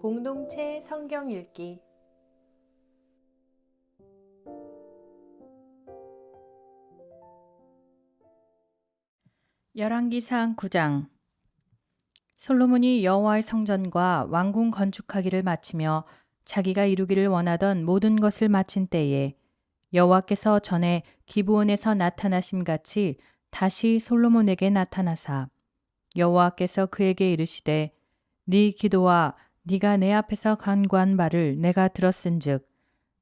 공동체 성경 읽기. 열왕기상 9장. 솔로몬이 여호와의 성전과 왕궁 건축하기를 마치며 자기가 이루기를 원하던 모든 것을 마친 때에 여호와께서 전에 기브온에서 나타나심 같이 다시 솔로몬에게 나타나사 여호와께서 그에게 이르시되 네 기도와 네가 내 앞에서 간구한 바를 내가 들었은즉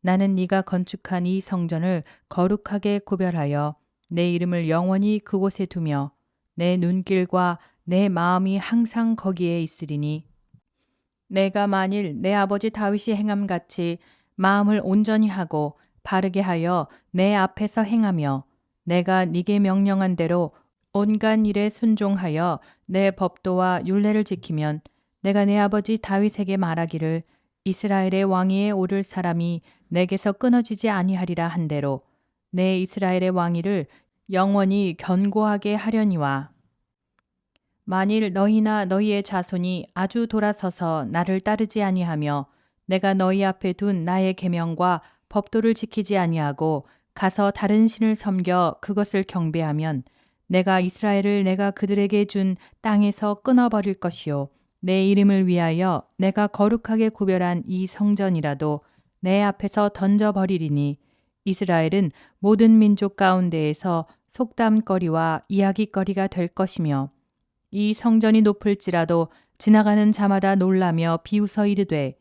나는 네가 건축한 이 성전을 거룩하게 구별하여 내 이름을 영원히 그곳에 두며 내 눈길과 내 마음이 항상 거기에 있으리니. 내가 만일 내 아버지 다윗이 행함 같이 마음을 온전히 하고 바르게 하여 내 앞에서 행하며 내가 네게 명령한 대로 온갖 일에 순종하여 내 법도와 율례를 지키면 내가 내 아버지 다윗에게 말하기를 이스라엘의 왕위에 오를 사람이 내게서 끊어지지 아니하리라 한 대로 내 이스라엘의 왕위를 영원히 견고하게 하려니와. 만일 너희나 너희의 자손이 아주 돌아서서 나를 따르지 아니하며 내가 너희 앞에 둔 나의 계명과 법도를 지키지 아니하고 가서 다른 신을 섬겨 그것을 경배하면 내가 이스라엘을 내가 그들에게 준 땅에서 끊어버릴 것이요 내 이름을 위하여 내가 거룩하게 구별한 이 성전이라도 내 앞에서 던져버리리니 이스라엘은 모든 민족 가운데에서 속담거리와 이야기거리가 될 것이며 이 성전이 높을지라도 지나가는 자마다 놀라며 비웃어 이르되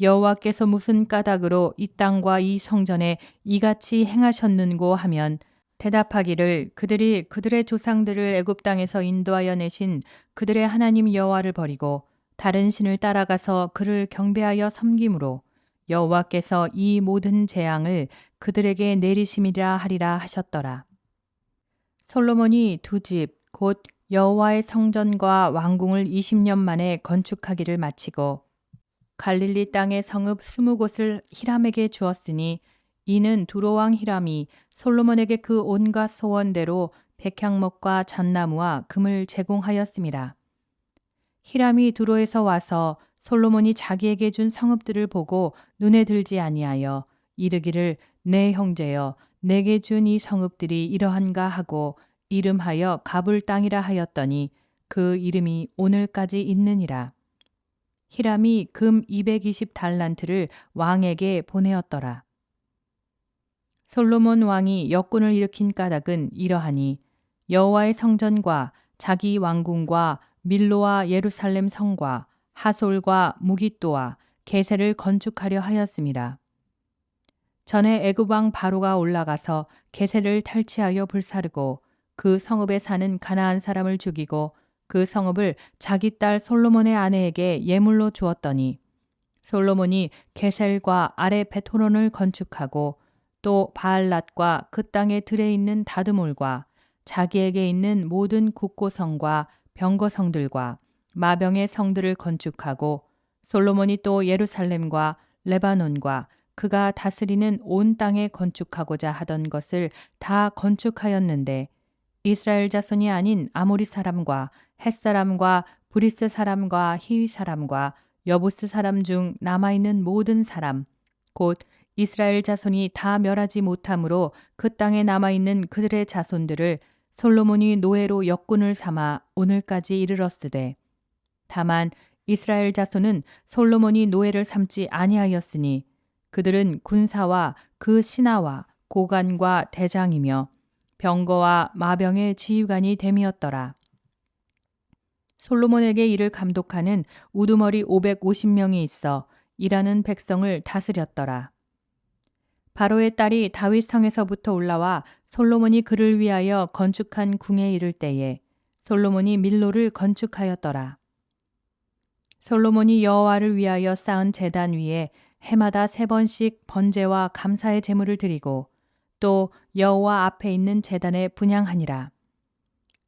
여호와께서 무슨 까닭으로 이 땅과 이 성전에 이같이 행하셨는고 하면 대답하기를 그들이 그들의 조상들을 애굽 땅에서 인도하여 내신 그들의 하나님 여호와를 버리고 다른 신을 따라가서 그를 경배하여 섬김으로 여호와께서 이 모든 재앙을 그들에게 내리심이라 하리라 하셨더라. 솔로몬이 두 집 곧 여호와의 성전과 왕궁을 20년 만에 건축하기를 마치고 갈릴리 땅의 성읍 스무 곳을 히람에게 주었으니 이는 두로왕 히람이 솔로몬에게 그 온갖 소원대로 백향목과 잣나무와 금을 제공하였습니다. 히람이 두로에서 와서 솔로몬이 자기에게 준 성읍들을 보고 눈에 들지 아니하여 이르기를 내 형제여 내게 준 이 성읍들이 이러한가 하고 이름하여 가불 땅이라 하였더니 그 이름이 오늘까지 있느니라. 히람이 금 220 달란트를 왕에게 보내었더라. 솔로몬 왕이 역군을 일으킨 까닭은 이러하니 여호와의 성전과 자기 왕궁과 밀로와 예루살렘 성과 하솔과 무기또와 게세를 건축하려 하였습니다. 전에 애굽 왕 바로가 올라가서 게세를 탈취하여 불사르고 그 성읍에 사는 가나안 사람을 죽이고 그 성읍을 자기 딸 솔로몬의 아내에게 예물로 주었더니 솔로몬이 게셀과 아래 베토론을 건축하고 또 바알랏과 그 땅에 들에 있는 다드몰과 자기에게 있는 모든 국고성과 병거성들과 마병의 성들을 건축하고 솔로몬이 또 예루살렘과 레바논과 그가 다스리는 온 땅에 건축하고자 하던 것을 다 건축하였는데 이스라엘 자손이 아닌 아모리 사람과 햇 사람과 브리스 사람과 히위 사람과 여부스 사람 중 남아 있는 모든 사람 곧 이스라엘 자손이 다 멸하지 못함으로 그 땅에 남아 있는 그들의 자손들을 솔로몬이 노예로 역군을 삼아 오늘까지 이르렀으되 다만 이스라엘 자손은 솔로몬이 노예를 삼지 아니하였으니 그들은 군사와 그 신하와 고관과 대장이며 병거와 마병의 지휘관이 됨이었더라. 솔로몬에게 이를 감독하는 우두머리 550명이 있어 일하는 백성을 다스렸더라. 바로의 딸이 다윗 성에서부터 올라와 솔로몬이 그를 위하여 건축한 궁에 이를 때에 솔로몬이 밀로를 건축하였더라. 솔로몬이 여호와를 위하여 쌓은 제단 위에 해마다 세 번씩 번제와 감사의 제물을 드리고 또 여호와 앞에 있는 제단에 분양하니라.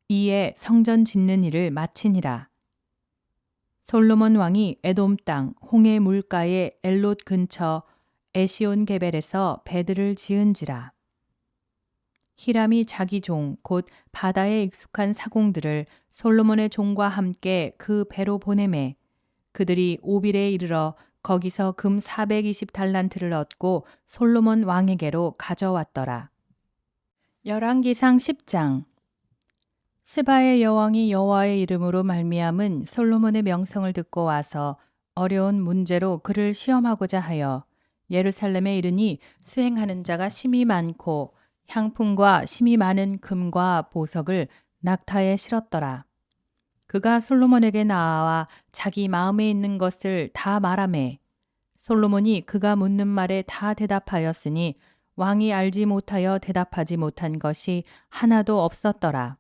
이에 성전 짓는 일을 마치니라. 솔로몬 왕이 에돔 땅 홍해 물가의 엘롯 근처 에시온 게벨에서 배들을 지은지라. 히람이 자기 종, 곧 바다에 익숙한 사공들을 솔로몬의 종과 함께 그 배로 보내매 그들이 오빌에 이르러 거기서 금 420달란트를 얻고 솔로몬 왕에게로 가져왔더라. 열왕기상 10장 스바의 여왕이 여호와의 이름으로 말미암은 솔로몬의 명성을 듣고 와서 어려운 문제로 그를 시험하고자 하여 예루살렘에 이르니 수행하는 자가 심히 많고 향품과 심히 많은 금과 보석을 낙타에 실었더라. 그가 솔로몬에게 나아와 자기 마음에 있는 것을 다 말하매 솔로몬이 그가 묻는 말에 다 대답하였으니 왕이 알지 못하여 대답하지 못한 것이 하나도 없었더라.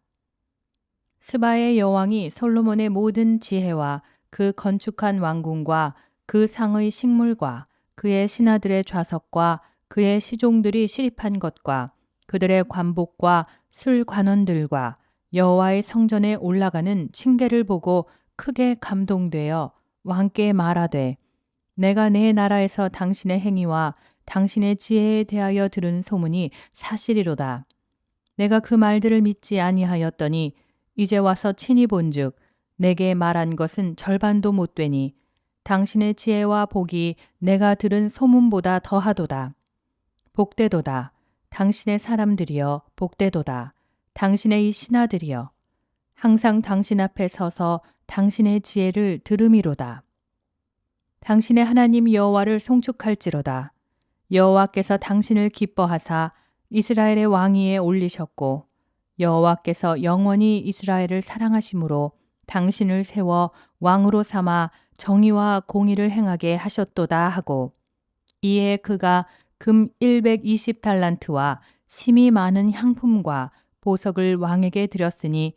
스바의 여왕이 솔로몬의 모든 지혜와 그 건축한 왕궁과 그 상의 식물과 그의 신하들의 좌석과 그의 시종들이 시립한 것과 그들의 관복과 술 관원들과 여호와의 성전에 올라가는 층계를 보고 크게 감동되어 왕께 말하되 내가 내 나라에서 당신의 행위와 당신의 지혜에 대하여 들은 소문이 사실이로다. 내가 그 말들을 믿지 아니하였더니 이제 와서 친히 본즉 내게 말한 것은 절반도 못 되니 당신의 지혜와 복이 내가 들은 소문보다 더하도다. 복되도다. 당신의 사람들이여 복되도다. 당신의 이 신하들이여 항상 당신 앞에 서서 당신의 지혜를 들음이로다. 당신의 하나님 여호와를 송축할지로다. 여호와께서 당신을 기뻐하사 이스라엘의 왕위에 올리셨고 여호와께서 영원히 이스라엘을 사랑하심으로 당신을 세워 왕으로 삼아 정의와 공의를 행하게 하셨도다 하고 이에 그가 금 120달란트와 심이 많은 향품과 보석을 왕에게 드렸으니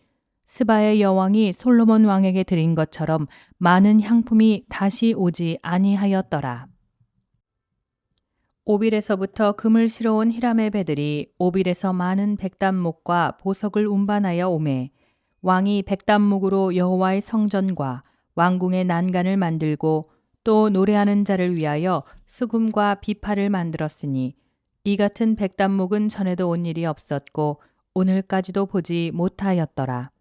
스바의 여왕이 솔로몬 왕에게 드린 것처럼 많은 향품이 다시 오지 아니하였더라. 오빌에서부터 금을 실어온 히람의 배들이 오빌에서 많은 백단목과 보석을 운반하여 오매 왕이 백단목으로 여호와의 성전과 왕궁의 난간을 만들고 또 노래하는 자를 위하여 수금과 비파를 만들었으니 이 같은 백단목은 전에도 온 일이 없었고 오늘까지도 보지 못하였더라.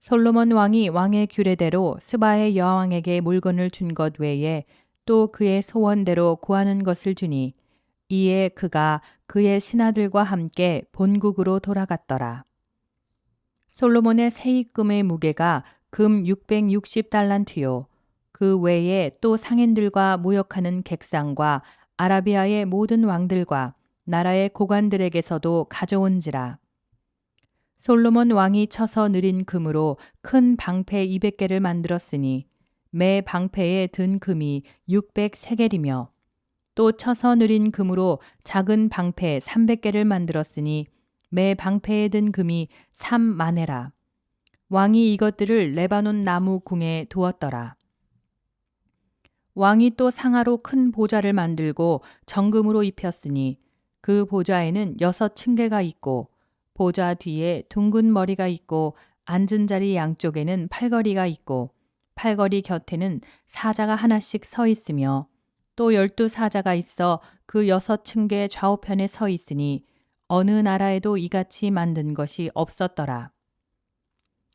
솔로몬 왕이 왕의 규례대로 스바의 여왕에게 물건을 준 것 외에 또 그의 소원대로 구하는 것을 주니 이에 그가 그의 신하들과 함께 본국으로 돌아갔더라. 솔로몬의 세입금의 무게가 금 660달란트요. 그 외에 또 상인들과 무역하는 객상과 아라비아의 모든 왕들과 나라의 고관들에게서도 가져온지라. 솔로몬 왕이 쳐서 느린 금으로 큰 방패 200개를 만들었으니 매 방패에 든 금이 600세겔이며 또 쳐서 느린 금으로 작은 방패 300개를 만들었으니 매 방패에 든 금이 3만해라. 왕이 이것들을 레바논 나무 궁에 두었더라. 왕이 또 상하로 큰 보좌를 만들고 정금으로 입혔으니 그 보좌에는 여섯 층계가 있고 보좌 뒤에 둥근 머리가 있고 앉은 자리 양쪽에는 팔걸이가 있고 팔걸이 곁에는 사자가 하나씩 서 있으며 또 열두 사자가 있어 그 여섯 층계 좌우편에 서 있으니 어느 나라에도 이같이 만든 것이 없었더라.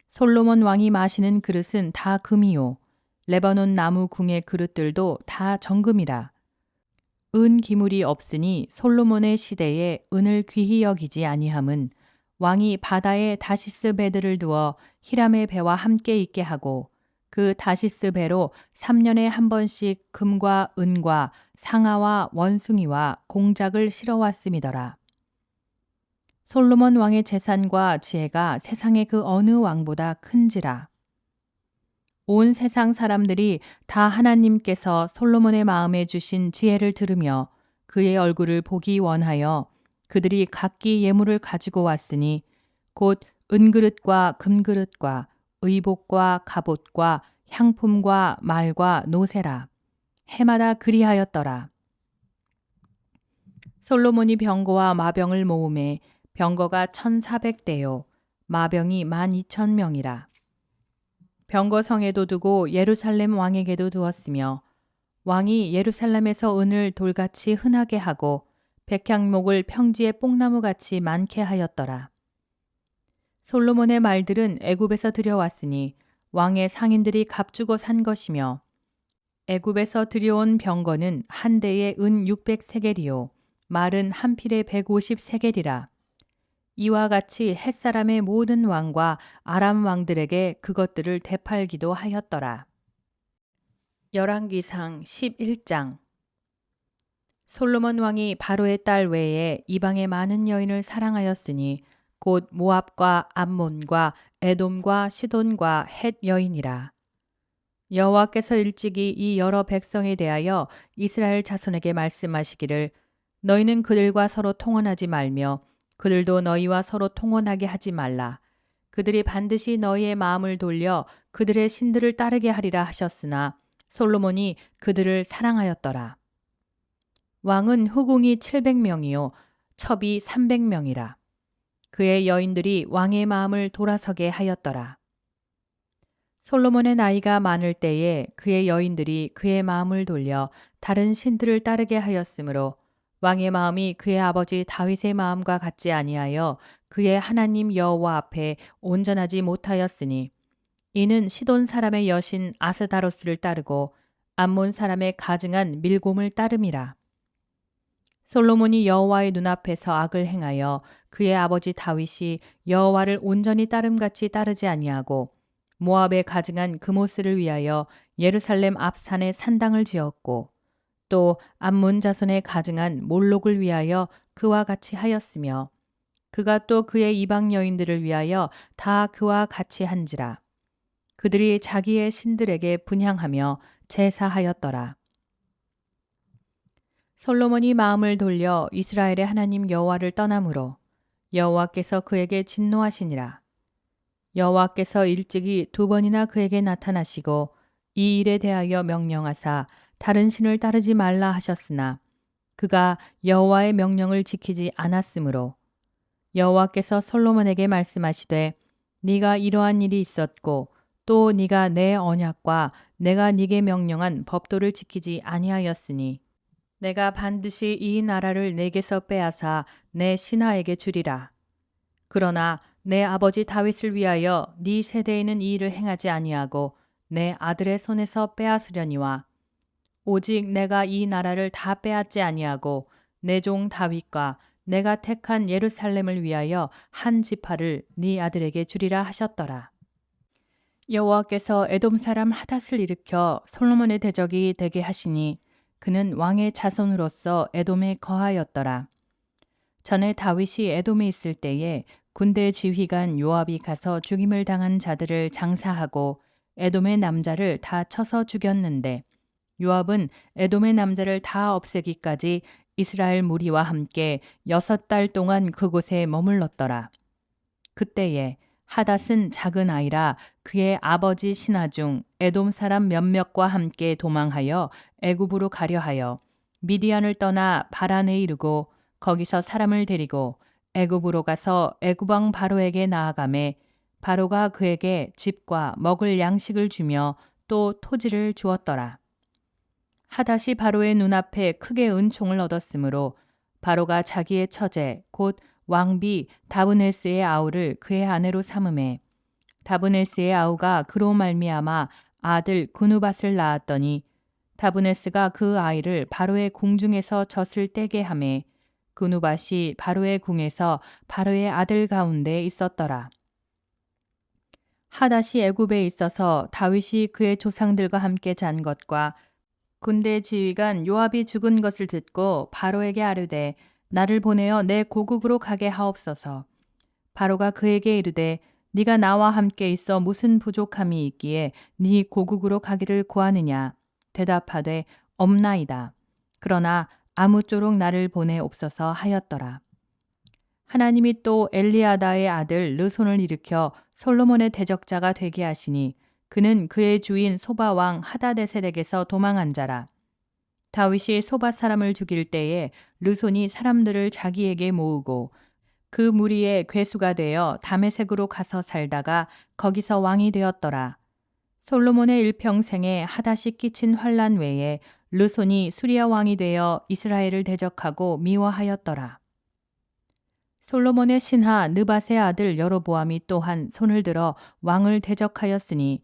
솔로몬 왕이 마시는 그릇은 다 금이요. 레바논 나무 궁의 그릇들도 다 정금이라. 은 기물이 없으니 솔로몬의 시대에 은을 귀히 여기지 아니함은 왕이 바다에 다시스 배들을 두어 히람의 배와 함께 있게 하고 그 다시스 배로 3년에 한 번씩 금과 은과 상아와 원숭이와 공작을 실어 왔음이더라. 솔로몬 왕의 재산과 지혜가 세상의 그 어느 왕보다 큰지라. 온 세상 사람들이 다 하나님께서 솔로몬의 마음에 주신 지혜를 들으며 그의 얼굴을 보기 원하여 그들이 각기 예물을 가지고 왔으니 곧 은그릇과 금그릇과 의복과 갑옷과 향품과 말과 노세라 해마다 그리하였더라. 솔로몬이 병거와 마병을 모음에 병거가 1400대요 마병이 12,000명이라. 병거 성에도 두고 예루살렘 왕에게도 두었으며 왕이 예루살렘에서 은을 돌같이 흔하게 하고 백향목을 평지의 뽕나무같이 많게 하였더라. 솔로몬의 말들은 애굽에서 들여왔으니 왕의 상인들이 값주고 산 것이며 애굽에서 들여온 병거는 한 대에 은 600세겔이요 말은 한 필에 150세겔이라 이와 같이 햇사람의 모든 왕과 아람 왕들에게 그것들을 되팔기도 하였더라. 열왕기상 11장 솔로몬 왕이 바로의 딸 외에 이방의 많은 여인을 사랑하였으니 곧 모압과 암몬과 에돔과 시돈과 헷 여인이라. 여호와께서 일찍이 이 여러 백성에 대하여 이스라엘 자손에게 말씀하시기를 너희는 그들과 서로 통혼하지 말며 그들도 너희와 서로 통혼하게 하지 말라. 그들이 반드시 너희의 마음을 돌려 그들의 신들을 따르게 하리라 하셨으나 솔로몬이 그들을 사랑하였더라. 왕은 후궁이 700명이요 첩이 300명이라. 그의 여인들이 왕의 마음을 돌아서게 하였더라. 솔로몬의 나이가 많을 때에 그의 여인들이 그의 마음을 돌려 다른 신들을 따르게 하였으므로 왕의 마음이 그의 아버지 다윗의 마음과 같지 아니하여 그의 하나님 여호와 앞에 온전하지 못하였으니 이는 시돈 사람의 여신 아스다로스를 따르고 암몬 사람의 가증한 밀곰을 따름이라. 솔로몬이 여호와의 눈앞에서 악을 행하여 그의 아버지 다윗이 여호와를 온전히 따름같이 따르지 아니하고 모압에 가증한 그모스를 위하여 예루살렘 앞산에 산당을 지었고 또 암몬 자손에 가증한 몰록을 위하여 그와 같이 하였으며 그가 또 그의 이방 여인들을 위하여 다 그와 같이 한지라. 그들이 자기의 신들에게 분향하며 제사하였더라. 솔로몬이 마음을 돌려 이스라엘의 하나님 여호와를 떠남으로 여호와께서 그에게 진노하시니라. 여호와께서 일찍이 두 번이나 그에게 나타나시고 이 일에 대하여 명령하사 다른 신을 따르지 말라 하셨으나 그가 여호와의 명령을 지키지 않았으므로 여호와께서 솔로몬에게 말씀하시되 네가 이러한 일이 있었고 또 네가 내 언약과 내가 네게 명령한 법도를 지키지 아니하였으니 내가 반드시 이 나라를 내게서 빼앗아 내 신하에게 주리라. 그러나 내 아버지 다윗을 위하여 네 세대에는 이 일을 행하지 아니하고 내 아들의 손에서 빼앗으려니와 오직 내가 이 나라를 다 빼앗지 아니하고 내 종 다윗과 내가 택한 예루살렘을 위하여 한 지파를 네 아들에게 주리라 하셨더라. 여호와께서 에돔 사람 하닷을 일으켜 솔로몬의 대적이 되게 하시니 그는 왕의 자손으로서 에돔에 거하였더라. 전에 다윗이 에돔에 있을 때에 군대 지휘관 요압이 가서 죽임을 당한 자들을 장사하고 에돔의 남자를 다 쳐서 죽였는데 요압은 에돔의 남자를 다 없애기까지 이스라엘 무리와 함께 여섯 달 동안 그곳에 머물렀더라. 그때에 하닷은 작은 아이라 그의 아버지 신하 중 에돔 사람 몇몇과 함께 도망하여 애굽으로 가려 하여 미디안을 떠나 바란에 이르고 거기서 사람을 데리고 애굽으로 가서 애굽 왕 바로에게 나아가매 바로가 그에게 집과 먹을 양식을 주며 또 토지를 주었더라. 하닷이 바로의 눈앞에 크게 은총을 얻었으므로 바로가 자기의 처제 곧 왕비 다브네스의 아우를 그의 아내로 삼음해 다브네스의 아우가 그로 말미암아 아들 그누밧을 낳았더니 다브네스가 그 아이를 바로의 궁중에서 젖을 떼게 하매 그누밧이 바로의 궁에서 바로의 아들 가운데 있었더라. 하닷이 애굽에 있어서 다윗이 그의 조상들과 함께 잔 것과 군대 지휘관 요압이 죽은 것을 듣고 바로에게 아뢰되 나를 보내어 내 고국으로 가게 하옵소서. 바로가 그에게 이르되 네가 나와 함께 있어 무슨 부족함이 있기에 네 고국으로 가기를 구하느냐 대답하되 없나이다. 그러나 아무쪼록 나를 보내옵소서 하였더라. 하나님이 또 엘리아다의 아들 르손을 일으켜 솔로몬의 대적자가 되게 하시니 그는 그의 주인 소바 왕 하다데셀에게서 도망한 자라. 다윗이 소바 사람을 죽일 때에 르손이 사람들을 자기에게 모으고 그 무리의 괴수가 되어 다메색으로 가서 살다가 거기서 왕이 되었더라. 솔로몬의 일평생에 하다시 끼친 환란 외에 르손이 수리아 왕이 되어 이스라엘을 대적하고 미워하였더라. 솔로몬의 신하 느밧의 아들 여로보암이 또한 손을 들어 왕을 대적하였으니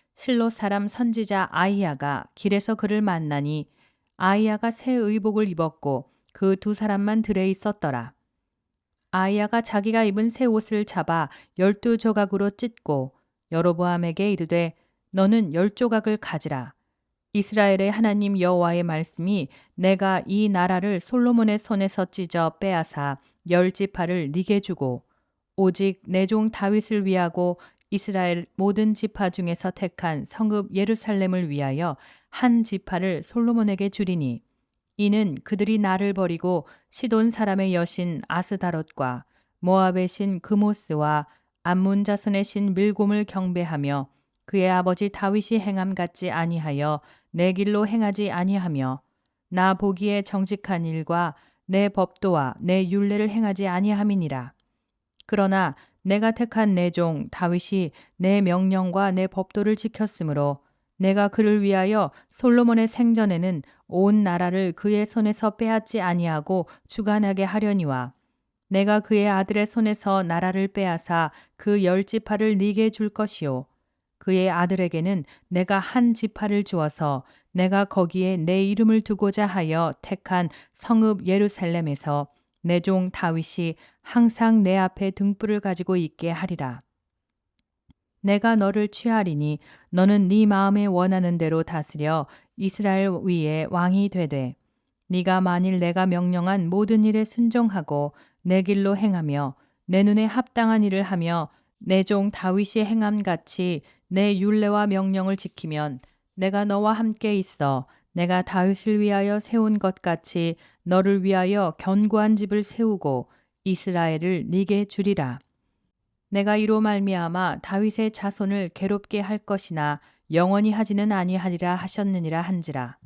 실로 사람 선지자 아이야가 길에서 그를 만나니 아이야가 새 의복을 입었고 그 두 사람만 들에 있었더라. 아이야가 자기가 입은 새 옷을 잡아 열두 조각으로 찢고 여로보암에게 이르되 너는 열 조각을 가지라. 이스라엘의 하나님 여호와의 말씀이 내가 이 나라를 솔로몬의 손에서 찢어 빼앗아 열 지파를 네게 주고 오직 내 종 다윗을 위하고 이스라엘 모든 지파 중에서 택한 성읍 예루살렘을 위하여 한 지파를 솔로몬에게 주리니 이는 그들이 나를 버리고 시돈 사람의 여신 아스다롯과 모압의 신 그모스와 암문 자손의 신 밀곰을 경배하며 그의 아버지 다윗이 행함 같지 아니하여 내 길로 행하지 아니하며 나 보기에 정직한 일과 내 법도와 내 율례를 행하지 아니함이니라. 그러나 내가 택한 내 종 다윗이 내 명령과 내 법도를 지켰으므로 내가 그를 위하여 솔로몬의 생전에는 온 나라를 그의 손에서 빼앗지 아니하고 주관하게 하려니와 내가 그의 아들의 손에서 나라를 빼앗아 그 열 지파를 네게 줄 것이요. 그의 아들에게는 내가 한 지파를 주어서 내가 거기에 내 이름을 두고자 하여 택한 성읍 예루살렘에서 내 종 다윗이 항상 내 앞에 등불을 가지고 있게 하리라. 내가 너를 취하리니 너는 네 마음에 원하는 대로 다스려 이스라엘 위에 왕이 되되 네가 만일 내가 명령한 모든 일에 순종하고 내 길로 행하며 내 눈에 합당한 일을 하며 내 종 다윗이 행함 같이 내 율례와 명령을 지키면 내가 너와 함께 있어 내가 다윗을 위하여 세운 것 같이 너를 위하여 견고한 집을 세우고 이스라엘을 네게 주리라. 내가 이로 말미암아 다윗의 자손을 괴롭게 할 것이나 영원히 하지는 아니하리라 하셨느니라 한지라.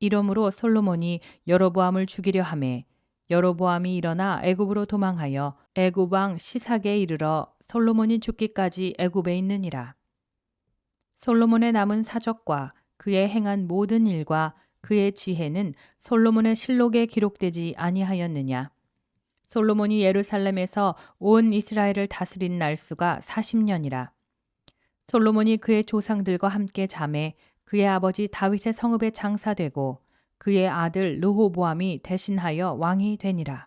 이러므로 솔로몬이 여로보암을 죽이려 하매 여로보암이 일어나 애굽으로 도망하여 애굽 왕 시삭에 이르러 솔로몬이 죽기까지 애굽에 있느니라. 솔로몬의 남은 사적과 그의 행한 모든 일과 그의 지혜는 솔로몬의 실록에 기록되지 아니하였느냐. 솔로몬이 예루살렘에서 온 이스라엘을 다스린 날수가 40년이라. 솔로몬이 그의 조상들과 함께 잠에 그의 아버지 다윗의 성읍에 장사되고 그의 아들 르호보암이 대신하여 왕이 되니라.